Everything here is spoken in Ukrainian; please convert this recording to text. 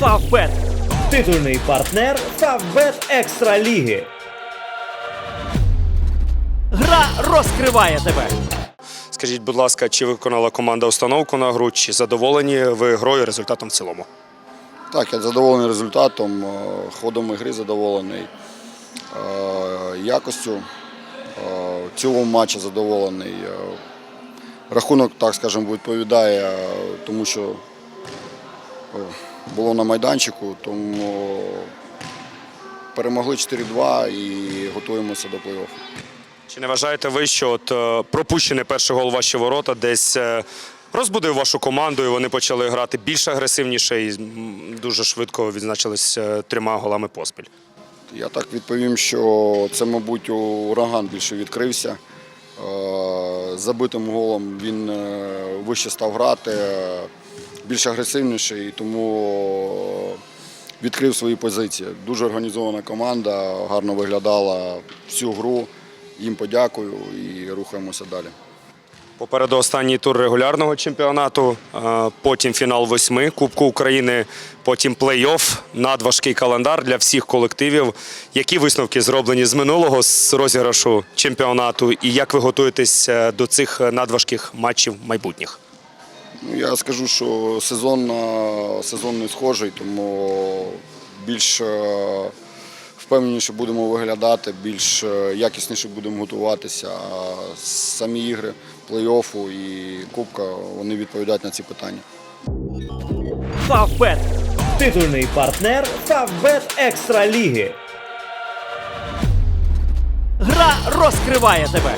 Фавбет. Титульний партнер Фавбет Екстра Ліги. Гра розкриває тебе. Скажіть, будь ласка, чи виконала команда установку на гру, чи задоволені ви грою результатом в цілому? Так, я задоволений результатом, е, ходом ігри задоволений, е, якостю. е, В цілому матчі задоволений. Рахунок, так скажемо, відповідає, тому що було на майданчику, тому перемогли 4-2 і готуємося до плей-оффу. Чи не вважаєте ви, що от е, пропущений перший гол ваші ворота десь е, розбудив вашу команду, і вони почали грати більш агресивніше і дуже швидко відзначились е, трьома голами поспіль? Я так відповім, що це, мабуть, ураган більше відкрився. Е, Забитим голом він е, вище став грати, е, більш агресивніший, і тому відкрив свої позиції. Дуже організована команда, гарно виглядала всю гру. Їм подякую і рухаємося далі. Попереду останній тур регулярного чемпіонату, е, потім фінал восьми Кубку України, потім плей-офф, надважкий календар для всіх колективів. Які висновки зроблені з минулого з розіграшу чемпіонату, і як ви готуєтесь е, до цих надважких матчів майбутніх? Я скажу, що сезон, сезон не схожий, тому більш е, впевненіше будемо виглядати, більш е, якісніше будемо готуватися. А самі ігри плей-оффу і Кубка вони відповідають на ці питання. Фавбет. Титульний партнер Фавбет Екстра Ліги. Гра розкриває тебе.